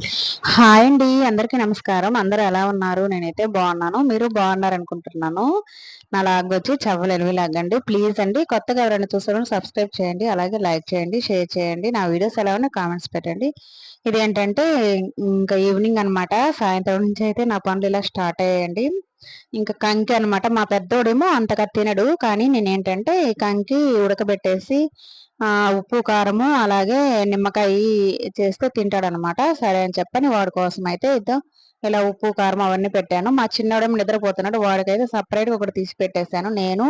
Yes. Hi అండి అందరికీ నమస్కారం. అందరూ ఎలా ఉన్నారు? నేనైతే బాగున్నాను. మీరు బాగున్నారు అనుకుంటున్నాను నా లాగ్ వచ్చి చవ్వలు లాగండి. ప్లీజ్ అండి కొత్తగా ఎవరైనా చూసారో సబ్స్క్రైబ్ చేయండి అలాగే లైక్ చేయండి షేర్ చేయండి. నా వీడియోస్ ఎలా ఉన్నా కామెంట్స్ పెట్టండి. ఇది ఏంటంటే ఇంకా ఈవినింగ్ అనమాట సాయంత్రం నుంచి అయితే నా పనులు ఇలా స్టార్ట్ అయ్యాయండి. ఇంకా కంకి అనమాట మా పెద్దోడేమో అంతగా తినడు. కానీ నేనేంటంటే ఈ కంకి ఉడకబెట్టేసి ఉప్పు కారము అలాగే నిమ్మకాయ చేస్తే తింటాడనమాట సరే అని చెప్పని వాడి కోసం అయితే ఇద్దాం. ఇలా ఉప్పు కారం అవన్నీ పెట్టాను. మా చిన్నోడేమో నిద్రపోతున్నాడు. వాడికైతే సపరేట్ ఒకటి తీసి పెట్టేశాను. నేను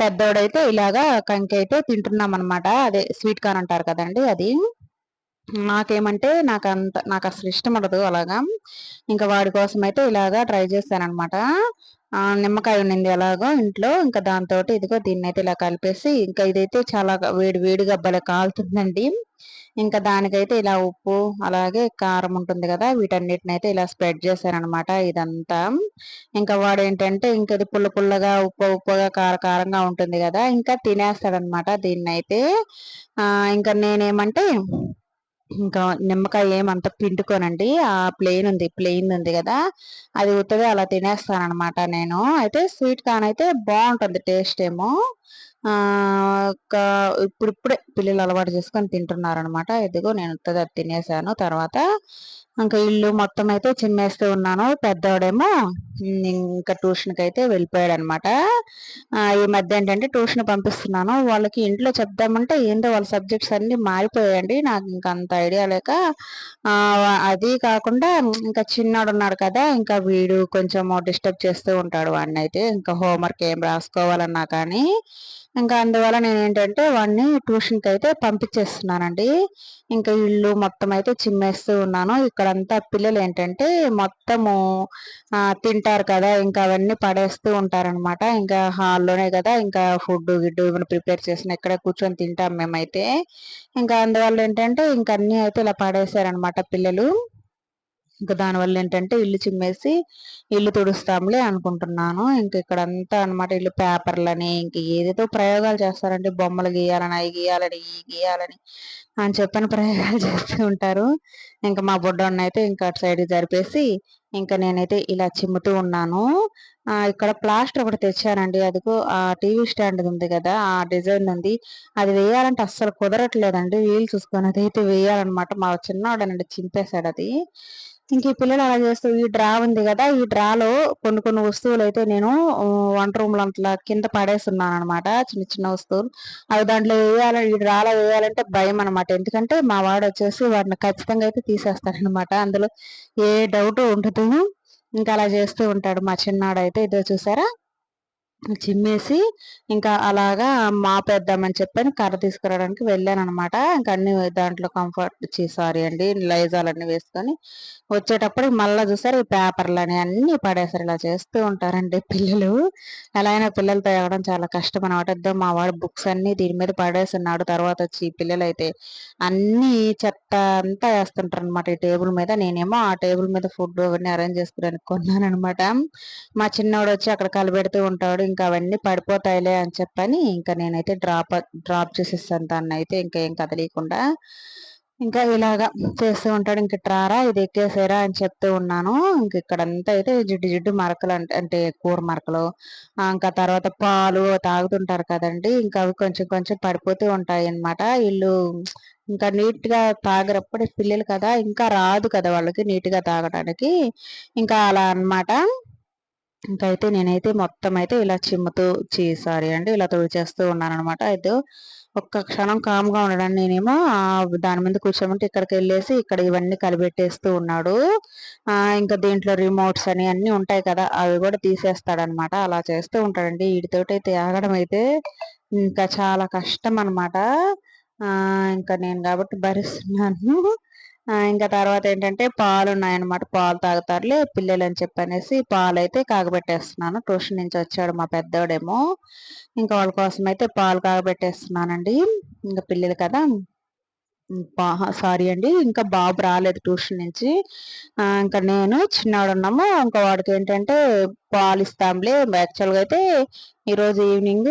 పెద్దోడైతే ఇలాగా కంకి అయితే తింటున్నాం అనమాట అదే స్వీట్ కార్న్ అంటారు కదండి అది. నాకేమంటే నాకు అంత నాకు అసలు ఇష్టం ఉండదు అలాగా. ఇంకా వాడి కోసం అయితే ఇలాగా ట్రై చేశాను అనమాట నిమ్మకాయ ఉండింది ఎలాగో ఇంట్లో. ఇంకా దాంతో ఇదిగో దీన్ని అయితే ఇలా కలిపేసి ఇంకా ఇదైతే చాలా వేడి వేడిగా భలే కాలుతుందండి. ఇంకా దానికైతే ఇలా ఉప్పు అలాగే కారం ఉంటుంది కదా వీటన్నిటిని అయితే ఇలా స్ప్రెడ్ చేశారనమాట ఇదంతా. ఇంకా వాడు ఏంటంటే ఇంకా ఇది పుల్ల పుల్లగా ఉప్పు ఉప్పుగా కార కారంగా ఉంటుంది కదా ఇంకా తినేస్తాడనమాట దీన్ని అయితే ఇంకా నేనేమంటే ఇంకా నిమ్మకాయ ఏమంత పిండుకోనండి. ఆ ప్లెయిన్ ఉంది ప్లెయిన్ ఉంది కదా. అది ఉత్తది అలా తినేస్తాను అనమాట నేను. అయితే స్వీట్ కార్న్ అయితే బాగుంటుంది టేస్ట్ ఏమో. ఇప్పుడిప్పుడే పిల్లలు అలవాటు చేసుకొని తింటున్నారు అనమాట ఇదిగో నేను ఉత్తది అది తినేసాను. తర్వాత ఇంకా ఇల్లు మొత్తం అయితే చిమ్మేస్తూ ఉన్నాను. పెద్దవాడేమో ఇంకా ట్యూషన్కి అయితే వెళ్ళిపోయాడు అనమాట ఈ మధ్య ఏంటంటే ట్యూషన్ పంపిస్తున్నాను. వాళ్ళకి ఇంట్లో చెప్దామంటే ఏంటో వాళ్ళ సబ్జెక్ట్స్ అన్ని మారిపోయాయండి. నాకు ఇంకా అంత ఐడియా లేక అది కాకుండా ఇంకా చిన్నాడు ఉన్నాడు కదా ఇంకా వీడు కొంచెం డిస్టర్బ్ చేస్తూ ఉంటాడు వాడిని అయితే. ఇంకా హోంవర్క్ ఏం రాసుకోవాలన్నా కానీ ఇంకా అందువల్ల నేను ఏంటంటే వాడిని ట్యూషన్కి అయితే పంపించేస్తున్నానండి. ఇంకా ఇల్లు మొత్తం అయితే చిమ్మేస్తూ ఉన్నాను. ఇక్కడంతా పిల్లలు ఏంటంటే మొత్తము తింటారు కదా ఇంకా అవన్నీ పడేస్తూ ఉంటారనమాట ఇంకా హాల్లోనే కదా ఇంకా ఫుడ్ గిడ్డు ఏమైనా ప్రిపేర్ చేసిన ఇక్కడే కూర్చొని తింటాం మేమైతే. ఇంకా అందువల్ల ఏంటంటే ఇంకా అన్నీ అయితే ఇలా పడేసారనమాట పిల్లలు. ఇంకా దానివల్ల ఏంటంటే ఇల్లు చిమ్మేసి ఇల్లు తుడుస్తాంలే అనుకుంటున్నాను. ఇంక ఇక్కడ అంతా అనమాట ఇల్లు పేపర్లని ఇంక ఏదేదో ప్రయోగాలు చేస్తారంటే బొమ్మలు గీయాలని అవి గీయాలని ఈ గీయాలని అని చెప్పని ప్రయోగాలు చేస్తూ ఉంటారు. ఇంకా మా బుడ్డన్న అయితే ఇంకా అటు సైడ్ జరిపేసి ఇంకా నేనైతే ఇలా చిమ్ముతూ ఉన్నాను. ఇక్కడ ప్లాస్టర్ ఒకటి తెచ్చానండి. అదిగో ఆ టీవీ స్టాండ్ ఉంది కదా ఆ డిజైన్ ఉంది. అది వేయాలంటే అస్సలు కుదరట్లేదండి. వీలు చూసుకొని అదైతే వేయాలన్నమాట. మా చిన్నవాడనండి చింపేశాడు అది. ఇంక ఈ పిల్లలు అలా చేస్తూ ఈ డ్రా ఉంది కదా ఈ డ్రాలో కొన్ని కొన్ని వస్తువులు అయితే నేను వంట రూమ్లో అట్లా కింద పడేస్తున్నాను అనమాట చిన్న చిన్న వస్తువులు. అవి దాంట్లో వేయాలని ఈ డ్రాలో వేయాలంటే భయం అనమాట ఎందుకంటే మా వాడు వచ్చేసి వాటిని ఖచ్చితంగా అయితే తీసేస్తాడనమాట అందులో ఏ డౌట్ ఉండదు. ఇంకా అలా చేస్తూ ఉంటాడు మా చిన్నాడు అయితే. ఇదో చూసారా? చిమ్మేసి ఇంకా అలాగా మాపేద్దామని చెప్పని కర్ర తీసుకురావడానికి వెళ్ళాను అనమాట ఇంకా అన్ని దాంట్లో కంఫర్ట్ సారీ అండి లైజాలన్నీ అన్ని వేసుకొని వచ్చేటప్పుడు మళ్ళీ చూసారు ఈ పేపర్లని అన్ని పడేసారు ఇలా చేస్తూ ఉంటారండి పిల్లలు. ఎలా అయినా పిల్లలతో ఇవ్వడం చాలా కష్టం అనమాట. మా వాడు బుక్స్ అన్ని దీని మీద పడేస్తున్నాడు. తర్వాత వచ్చి పిల్లలు అయితే అన్ని చెత్త అంతా వేస్తుంటారు అనమాట ఈ టేబుల్ మీద నేనేమో ఆ టేబుల్ మీద ఫుడ్ అవన్నీ అరేంజ్ చేసుకోవడానికి కొన్నాను అనమాట మా చిన్నవాడు వచ్చి అక్కడ కలబెడుతూ ఉంటాడు. ఇంకా అవన్నీ పడిపోతాయిలే అని చెప్పని ఇంకా నేనైతే డ్రాప్ డ్రాప్ చేసేస్తాను దాన్ని అయితే ఇంకా ఏం కదలీయకుండా ఇంకా ఇలాగా చేస్తూ ఉంటాడు. ఇంక ట్రారా ఇది ఎక్కేసారా అని చెప్తూ ఉన్నాను. ఇంక ఇక్కడంతా అయితే జిడ్డు జిడ్డు మరకలు అంటే అంటే కూర మరకలు. ఇంకా తర్వాత పాలు తాగుతుంటారు కదండి. ఇంకా అవి కొంచెం కొంచెం పడిపోతూ ఉంటాయి అనమాట వీళ్ళు ఇంకా నీట్గా తాగరప్పుడు పిల్లలు కదా ఇంకా రాదు కదా వాళ్ళకి నీట్గా తాగడానికి ఇంకా అలా అనమాట ఇంకైతే నేనైతే మొత్తం అయితే ఇలా చిమ్ముతూ సారీ అండి ఇలా తుడిచేస్తూ ఉన్నాను అనమాట అయితే ఒక్క క్షణం కామ్గా ఉండడానికి నేనేమో దాని మీద కూర్చోమంటే ఇక్కడికి వెళ్ళేసి ఇక్కడ ఇవన్నీ కలిపెట్టేస్తూ ఉన్నాడు. ఇంకా దీంట్లో రిమోట్స్ అని అన్నీ ఉంటాయి కదా అవి కూడా తీసేస్తాడనమాట అలా చేస్తూ ఉంటాడండి. వీటితోటైతే ఆగడం అయితే ఇంకా చాలా కష్టం అనమాట ఇంకా నేను కాబట్టి భరిస్తున్నాను. ఇంకా తర్వాత ఏంటంటే పాలు ఉన్నాయన్నమాట పాలు తాగుతారులే పిల్లలు అని చెప్పనేసి పాలు అయితే కాగబెట్టేస్తున్నాను. ట్యూషన్ నుంచి వచ్చాడు మా పెద్దోడేమో. ఇంకా వాళ్ళ కోసం అయితే పాలు కాగబెట్టేస్తున్నానండి. ఇంకా పిల్లలు కదా. సారీ అండి. ఇంకా బాబు రాలేదు ట్యూషన్ నుంచి. ఇంకా నేను చిన్నవాడు ఉన్నాము ఇంకా వాడికి ఏంటంటే పాలు ఇస్తాంలే. యాక్చువల్గా అయితే ఈరోజు ఈవినింగ్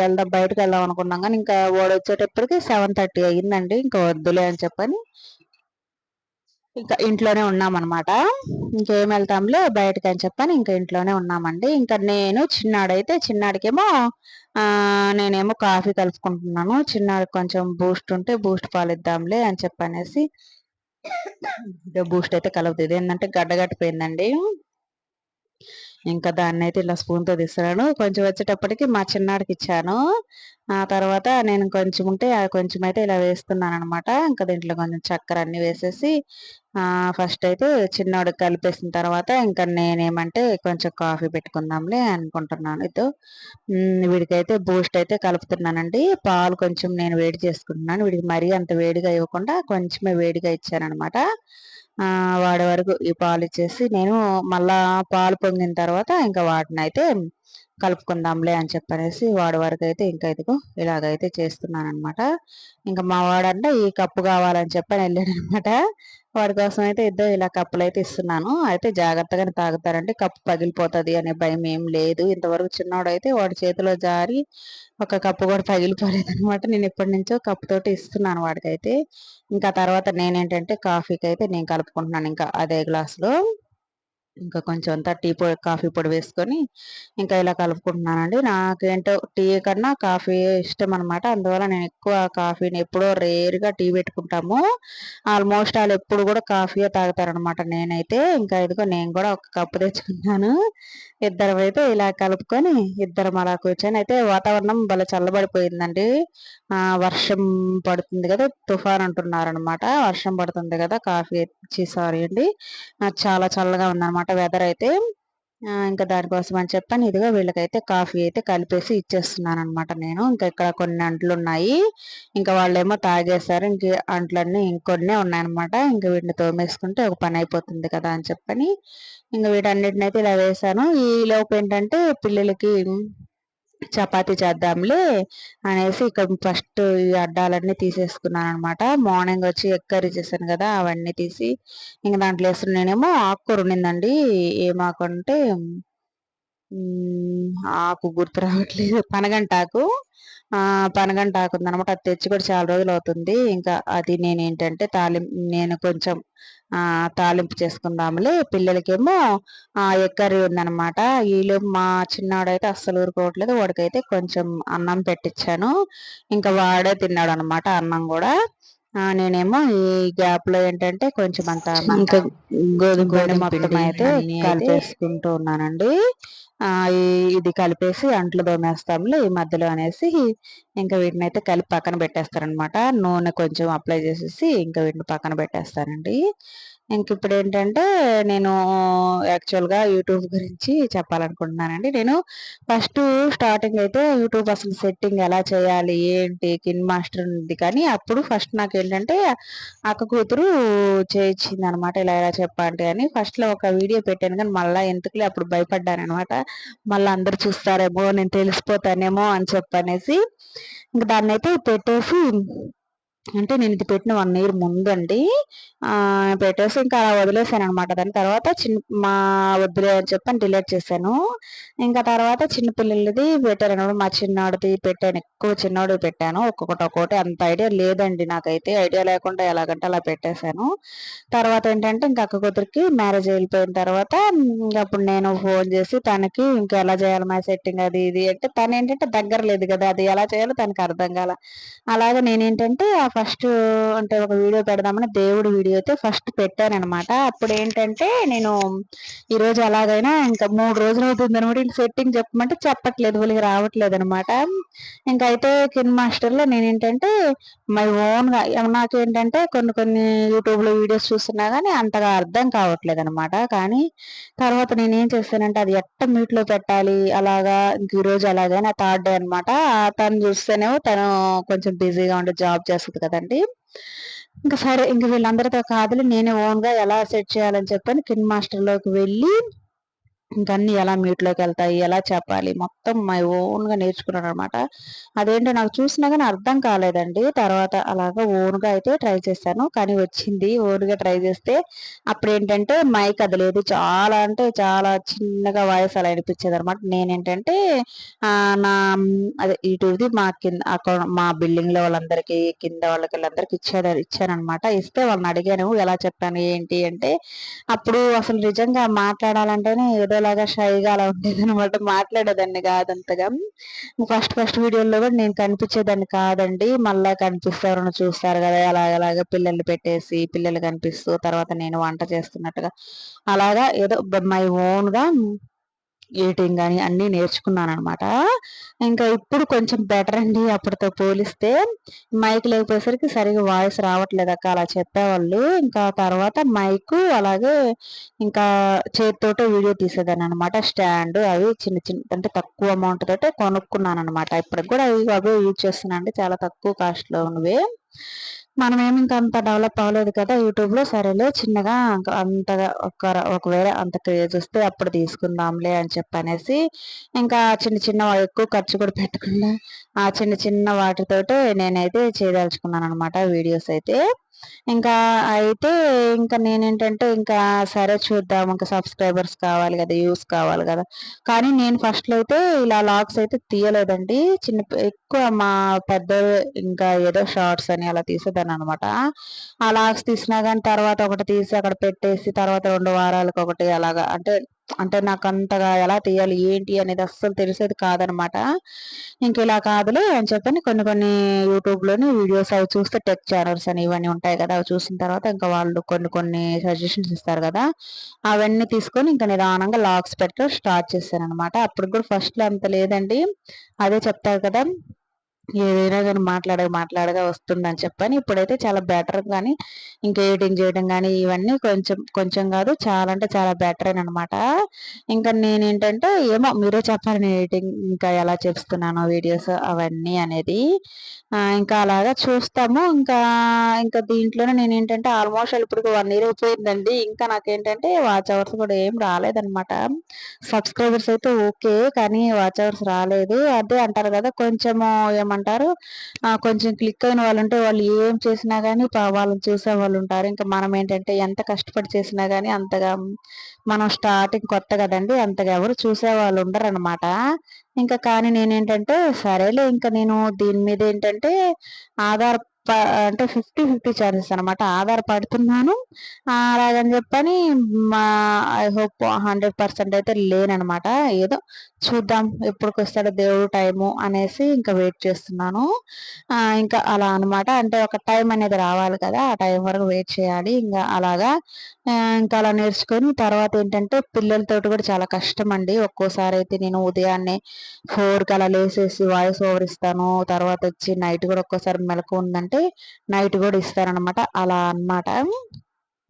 వెళ్దాం బయటకు వెళ్దాం అనుకున్నాం. కానీ ఇంకా వాడు వచ్చేటప్పటికి సెవెన్ థర్టీ అయ్యిందండి. ఇంకా వద్దులే అని చెప్పని ఇంకా ఇంట్లోనే ఉన్నామన్నమాట. ఇంకేం వెళ్తాంలే బయటకి అని చెప్పని ఇంకా ఇంట్లోనే ఉన్నామండి. ఇంకా నేను చిన్నాడైతే చిన్నాడికేమో నేనేమో కాఫీ కలుపుకుంటున్నాను. చిన్నాడికి కొంచెం బూస్ట్ ఉంటే బూస్ట్ పాలు ఇద్దాంలే అని చెప్పనేసి బూస్ట్ అయితే కలుపుతుంది ఏంటంటే గడ్డగట్టిపోయిందండి ఇంకా దాన్ని అయితే ఇలా స్పూన్తో తీస్తున్నాను కొంచెం వచ్చేటప్పటికి మా చిన్నాడికి ఇచ్చాను. ఆ తర్వాత నేను కొంచెం ఉంటే కొంచెం అయితే ఇలా వేస్తున్నాను అనమాట ఇంకా దీంట్లో కొంచెం చక్కెర అన్ని వేసేసి ఫస్ట్ అయితే చిన్నోడు కలిపేసిన తర్వాత ఇంకా నేనేమంటే కొంచెం కాఫీ పెట్టుకుందాంలే అనుకుంటున్నాను. ఇదో వీడికైతే బూస్ట్ అయితే కలుపుతున్నానండి. పాలు కొంచెం నేను వేడి చేసుకుంటున్నాను. వీడికి మరీ అంత వేడిగా ఇవ్వకుండా కొంచెమే వేడిగా ఇచ్చానమాట వాడే వరకు ఈ పాలు ఇచ్చేసి నేను మళ్ళా పాలు పొంగిన తర్వాత ఇంకా వాటిని అయితే కలుపుకుందాంలే అని చెప్పనేసి వాడి వరకు అయితే ఇంకా ఇదిగో ఇలాగైతే చేస్తున్నాను అనమాట ఇంకా మా వాడంటే ఈ కప్పు కావాలని చెప్పని వెళ్ళాడనమాట వాడి కోసం అయితే ఇద్దరు ఇలా కప్పులు అయితే ఇస్తున్నాను. అయితే జాగ్రత్తగానే తాగుతారండి. కప్పు పగిలిపోతుంది అనే భయం ఏం లేదు. ఇంతవరకు చిన్నవాడు అయితే వాడి చేతిలో జారి ఒక కప్పు కూడా పగిలిపోలేదు అనమాట నేను ఎప్పటి నుంచో కప్పుతోటి ఇస్తున్నాను వాడికైతే. ఇంకా తర్వాత నేనేంటంటే కాఫీకి అయితే నేను కలుపుకుంటున్నాను. ఇంకా అదే గ్లాసులో. ఇంకా కొంచెం అంతా టీ పొడి కాఫీ పొడి వేసుకొని ఇంకా ఇలా కలుపుకుంటున్నానండి. నాకేంటో టీ కన్నా కాఫీ ఇష్టం అనమాట అందువల్ల నేను ఎక్కువ కాఫీని ఎప్పుడో రేర్గా టీ పెట్టుకుంటాము. ఆల్మోస్ట్ వాళ్ళు ఎప్పుడు కూడా కాఫీయే తాగుతారనమాట నేనైతే. ఇంకా ఇదిగో నేను కూడా ఒక కప్పు తెచ్చుకున్నాను. ఇద్దరం అయితే ఇలా కలుపుకొని ఇద్దరం అలా కూర్చొని అయితే వాతావరణం భలే చల్లబడిపోయిందండి. వర్షం పడుతుంది కదా తుఫాన్ అంటున్నారనమాట వర్షం పడుతుంది కదా కాఫీ సారీ అండి. చాలా చల్లగా ఉందన్నమాట. వెదర్ అయితే ఇంకా దానికోసం అని చెప్పని ఇదిగో వీళ్ళకైతే కాఫీ అయితే కలిపేసి ఇచ్చేస్తున్నాను అనమాట నేను. ఇంకా ఇక్కడ కొన్ని అంట్లు ఉన్నాయి. ఇంకా వాళ్ళేమో తాగేశారు. ఇంక అంట్లన్నీ ఇంకొన్నే ఉన్నాయన్నమాట. ఇంకా వీటిని తోమేసుకుంటే ఒక పని అయిపోతుంది కదా అని చెప్పని ఇంకా వీటన్నిటినైతే అయితే ఇలా వేసాను ఈ లోపు ఏంటంటే పిల్లలకి చపాతి చేద్దాంలే అనేసి ఇక్కడ ఫస్ట్ ఈ అడ్డాలన్నీ తీసేసుకున్నాను అనమాట మార్నింగ్ వచ్చి ఎగ్ కర్రీ చేశాను కదా అవన్నీ తీసి ఇంకా దాంట్లో వేస్తున్న నేనేమో ఆకుకూర ఉండిందండి ఏం అంటే ఆకు గుర్తు రావట్లేదు. పనగంటాకు పనగంట ఆకు ఉందనమాట అది తెచ్చి కూడా చాలా రోజులు అవుతుంది. ఇంకా అది నేను ఏంటంటే తాలింపు నేను కొంచెం తాలింపు చేసుకుందాములే. పిల్లలకేమో ఎగ్ కర్రీ ఉందనమాట. వీళ్ళు మా చిన్నాడైతే అస్సలు ఊరుకోవట్లేదు. వాడికైతే కొంచెం అన్నం పెట్టించాను ఇంకా వాడే తిన్నాడు అనమాట అన్నం కూడా. నేనేమో ఈ గ్యాప్లో ఏంటంటే కొంచెం అంత ఇంకా గోధుమ మొత్తం అయితే కలిపేసుకుంటూ ఉన్నానండి. ఇది కలిపేసి అంట్లు దోమేస్తాంలే ఈ మధ్యలో అనేసి ఇంకా వీటిని అయితే కలిపి పక్కన పెట్టేస్తారనమాట నూనె కొంచెం అప్లై చేసేసి ఇంకా వీటిని పక్కన పెట్టేస్తారండి ఇంక ఇప్పుడు ఏంటంటే నేను యాక్చువల్గా యూట్యూబ్ గురించి చెప్పాలనుకుంటున్నానండి. నేను ఫస్ట్ స్టార్టింగ్ అయితే యూట్యూబ్ అసలు సెట్టింగ్ ఎలా చేయాలి ఏంటి కిన్ మాస్టర్ ఉంది కానీ అప్పుడు ఫస్ట్ నాకు ఏంటంటే అక్క కూతురు చేయించింది అనమాట ఇలా ఎలా చెప్పండి అని. ఫస్ట్లో ఒక వీడియో పెట్టాను కానీ మళ్ళీ ఎందుకులే అప్పుడు భయపడ్డాను అనమాట మళ్ళీ అందరు చూస్తారేమో నేను తెలిసిపోతానేమో అని చెప్పనేసి ఇంక దాన్ని అయితే పెట్టేసి అంటే నేను ఇది పెట్టిన వన్ ఇయర్ ముందండి. పెట్టేసి ఇంకా అలా వదిలేసాను అనమాట దాని తర్వాత చిన్న మా వద్దులే అని చెప్పని డిలీట్ చేశాను. ఇంకా తర్వాత చిన్న పిల్లలది పెట్టాను మా చిన్నవాడిది పెట్టాను. ఎక్కువ చిన్నోడు పెట్టాను. ఒక్కొక్కటి ఒక్కొక్కటి అంత ఐడియా లేదండి నాకైతే. ఐడియా లేకుండా ఎలాగంటే అలా పెట్టేశాను. తర్వాత ఏంటంటే ఇంకా అక్క కూతురికి మ్యారేజ్ వెళ్ళిపోయిన తర్వాత అప్పుడు నేను ఫోన్ చేసి తనకి ఇంకా ఎలా చేయాలి మా సెట్టింగ్ అది ఇది అంటే తను ఏంటంటే దగ్గర లేదు కదా. అది ఎలా చేయాలో తనకి అర్థం కాల. అలాగే నేనేంటంటే ఫస్ట్ అంటే ఒక వీడియో పెడదామని దేవుడి వీడియో అయితే ఫస్ట్ పెట్టాను అనమాట అప్పుడు ఏంటంటే నేను ఈరోజు ఎలాగైనా ఇంకా మూడు రోజులు అవుతుంది అనమాట. ఇంక సెట్టింగ్ చెప్పమంటే చెప్పట్లేదు వీళ్ళకి రావట్లేదు అనమాట ఇంకా అయితే కిన్ మాస్టర్లో నేనేంటంటే మై ఓన్గా నాకేంటంటే కొన్ని కొన్ని యూట్యూబ్లో వీడియోస్ చూస్తున్నా కానీ అంతగా అర్థం కావట్లేదు అనమాట కానీ తర్వాత నేనేం చేస్తానంటే అది ఎట్ట మీట్లో పెట్టాలి అలాగా ఇంక ఈరోజు అలాగైనా థర్డ్ డే అనమాట తను చూస్తేనేమో తను కొంచెం బిజీగా ఉండే జాబ్ చేస్తుంది కదండి? ఇంకా సరే ఇంక వీళ్ళందరితో కాదులే నేనే ఓన్గా ఎలా సెట్ చేయాలని చెప్పని కిన్ మాస్టర్లోకి వెళ్ళి ఇంకన్నీ ఎలా మ్యూట్లోకి వెళ్తాయి ఎలా చెప్పాలి? మొత్తం మై ఓన్గా నేర్చుకున్నాను అనమాట అదేంటో నాకు చూసినా కానీ అర్థం కాలేదండి. తర్వాత అలాగా ఓన్గా అయితే ట్రై చేశాను. కానీ వచ్చింది ఓన్గా ట్రై చేస్తే అప్పుడు ఏంటంటే మైక్ అది లేదు. చాలా అంటే చాలా చిన్నగా వాయిస్ అలా అనిపించేది అనమాట నేనేంటంటే నా అదే యూట్యూబ్ది మా కింద అకౌంట్ మా బిల్డింగ్లో వాళ్ళందరికీ కింద వాళ్ళకి వాళ్ళందరికీ ఇచ్చాడు ఇచ్చానమాట ఇస్తే వాళ్ళని అడిగాను ఎలా చెప్పాను ఏంటి అంటే అప్పుడు అసలు నిజంగా మాట్లాడాలంటేనే ఏదో ఏదోలాగా షైగా అలా ఉండేది అనమాట మాట్లాడేదాన్ని కాదంతగా. ఫస్ట్ ఫస్ట్ వీడియోలో కూడా నేను కనిపించేదాన్ని కాదండి. మళ్ళా కనిపిస్తారని చూస్తారు కదా అలాగలాగా పిల్లలు పెట్టేసి పిల్లలు కనిపిస్తూ తర్వాత నేను వంట చేస్తున్నట్టుగా. అలాగా ఏదో మై ఓన్గా ఎడిటింగ్ కానీ అన్నీ నేర్చుకున్నాను అనమాట ఇంకా ఇప్పుడు కొంచెం బెటర్ అండి అప్పటితో పోలిస్తే. మైక్ లేకపోయేసరికి సరిగా వాయిస్ రావట్లేదు అక్క అలా చెప్పేవాళ్ళు. ఇంకా తర్వాత మైక్ అలాగే ఇంకా చేతితోటే వీడియో తీసేదాన్ని అనమాట స్టాండ్ అవి చిన్న చిన్న అంటే తక్కువ అమౌంట్ తోటే కొనుక్కున్నాను అనమాట ఇప్పటికి కూడా అవి అవే యూజ్ చేస్తున్నాను అండి చాలా తక్కువ కాస్ట్లో ఉన్నవి. మనం ఏమి ఇంకా అంత డెవలప్ అవ్వలేదు కదా యూట్యూబ్లో సరేలే చిన్నగా అంతగా ఒక ఒకవేళ అంత క్రేజ్ వస్తే అప్పుడు తీసుకుందాంలే అని చెప్పనేసి ఇంకా చిన్న చిన్న ఎక్కువ ఖర్చు కూడా పెట్టకుండా ఆ చిన్న చిన్న వాటితోటే నేనైతే చేయదలుచుకున్నాను అనమాట వీడియోస్ అయితే ఇంకా అయితే ఇంకా నేనేంటంటే ఇంకా సరే చూద్దాం. ఇంకా సబ్స్క్రైబర్స్ కావాలి కదా యూస్ కావాలి కదా. కానీ నేను ఫస్ట్లో అయితే ఇలా లాగ్స్ అయితే తీయలేదండి. చిన్న ఎక్కువ మా పెద్ద ఇంకా ఏదో షార్ట్స్ అని అలా తీసేదాన్ని అనమాట ఆ లాగ్స్ తీసినా కానీ తర్వాత ఒకటి తీసి అక్కడ పెట్టేసి తర్వాత రెండు వారాలకు ఒకటి అలాగా అంటే అంటే నాకు అంతగా ఎలా తీయాలి ఏంటి అనేది అస్సలు తెలిసేది కాదనమాట. ఇంక ఇలా కాదులే అని చెప్పని కొన్ని కొన్ని యూట్యూబ్లోని వీడియోస్ అవి చూస్తే టెక్ ఛానల్స్ అని ఇవన్నీ ఉంటాయి కదా అవి చూసిన తర్వాత ఇంకా వాళ్ళు కొన్ని కొన్ని సజెషన్స్ ఇస్తారు కదా అవన్నీ తీసుకొని ఇంకా నిదానంగా లాక్స్ పెట్టడం స్టార్ట్ చేశాను అనమాట అప్పుడు కూడా ఫస్ట్లో అంత లేదండి. అదే చెప్తారు కదా ఏదైనా కానీ మాట్లాడగా మాట్లాడగా వస్తుందని చెప్పని ఇప్పుడైతే చాలా బెటర్ కానీ ఇంకా ఎడిటింగ్ చేయడం కానీ ఇవన్నీ కొంచెం కొంచెం కాదు చాలా అంటే చాలా బెటర్ అనమాట. ఇంకా నేనేంటంటే ఏమో మీరే చెప్పాలి నేను ఎడిటింగ్ ఇంకా ఎలా చేస్తున్నాను వీడియోస్ అవన్నీ అనేది. ఇంకా అలాగా చూస్తాము. ఇంకా ఇంకా దీంట్లోనే నేను ఏంటంటే ఆల్మోస్ట్ ఇప్పుడు వన్ ఇయర్ అయిపోయిందండి. ఇంకా నాకేంటంటే వాచ్ అవర్స్ కూడా ఏం రాలేదనమాట సబ్స్క్రైబర్స్ అయితే ఓకే కానీ వాచ్ అవర్స్ రాలేదు. అదే అంటారు కదా కొంచెము చేయమంటారు కొంచెం క్లిక్ అయిన వాళ్ళు ఉంటే వాళ్ళు ఏం చేసినా కానీ వాళ్ళని చూసే వాళ్ళు ఉంటారు ఇంకా మనం ఏంటంటే ఎంత కష్టపడి చేసినా కానీ అంతగా మనం స్టార్టింగ్ కొత్త కదండి అంతగా ఎవరు చూసే వాళ్ళు ఉండరు అనమాట ఇంకా కానీ నేనేంటంటే సరేలే ఇంకా నేను దీని మీద ఏంటంటే ఆధార్ అంటే ఫిఫ్టీ ఫిఫ్టీ ఛాన్సెస్ అనమాట ఆధారపడుతున్నాను అలాగని చెప్పని మా ఐ హోప్ హండ్రెడ్ పర్సెంట్ అయితే లేననమాట ఏదో చూద్దాం ఎప్పటికి వస్తాడో దేవుడు టైము అనేసి ఇంకా వెయిట్ చేస్తున్నాను. ఇంకా అలా అనమాట అంటే ఒక టైం అనేది రావాలి కదా. ఆ టైం వరకు వెయిట్ చేయాలి. ఇంకా అలాగా ఇంకా అలా నేర్చుకొని తర్వాత ఏంటంటే పిల్లలతోటి కూడా చాలా కష్టం అండి ఒక్కోసారి అయితే నేను ఉదయాన్నే ఫోర్కి అలా లేసేసి వాయిస్ ఓవర్ ఇస్తాను. తర్వాత వచ్చి నైట్ కూడా ఒక్కోసారి మెలకు ఉందంటే నైట్ కూడా ఇస్తారనమాట అలా అనమాట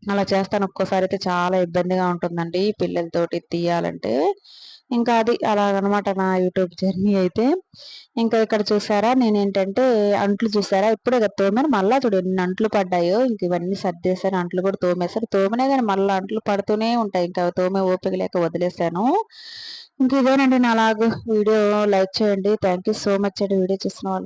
అలా చేస్తాను. ఒక్కోసారి అయితే చాలా ఇబ్బందిగా ఉంటుందండి పిల్లలతోటి తీయాలంటే. ఇంకా అది అలాగనమాట నా యూట్యూబ్ జర్నీ అయితే. ఇంకా ఇక్కడ చూసారా? నేను ఏంటంటే అంట్లు చూసారా? ఇప్పుడే కదా తోమాను. మళ్ళీ చూడు ఎన్ని అంట్లు పడ్డాయో. ఇంక ఇవన్నీ సర్దేశాను. అంట్లు కూడా తోమేశాను. తోమనే కానీ మళ్ళీ అంట్లు పడుతూనే ఉంటాయి. ఇంకా తోమే ఓపిక లేక వదిలేశాను. ఇంక ఇదేనండి నా అలాగ వీడియో. లైక్ చేయండి. థ్యాంక్ యూ సో మచ్ అండి. వీడియో చూసిన వాళ్ళకి.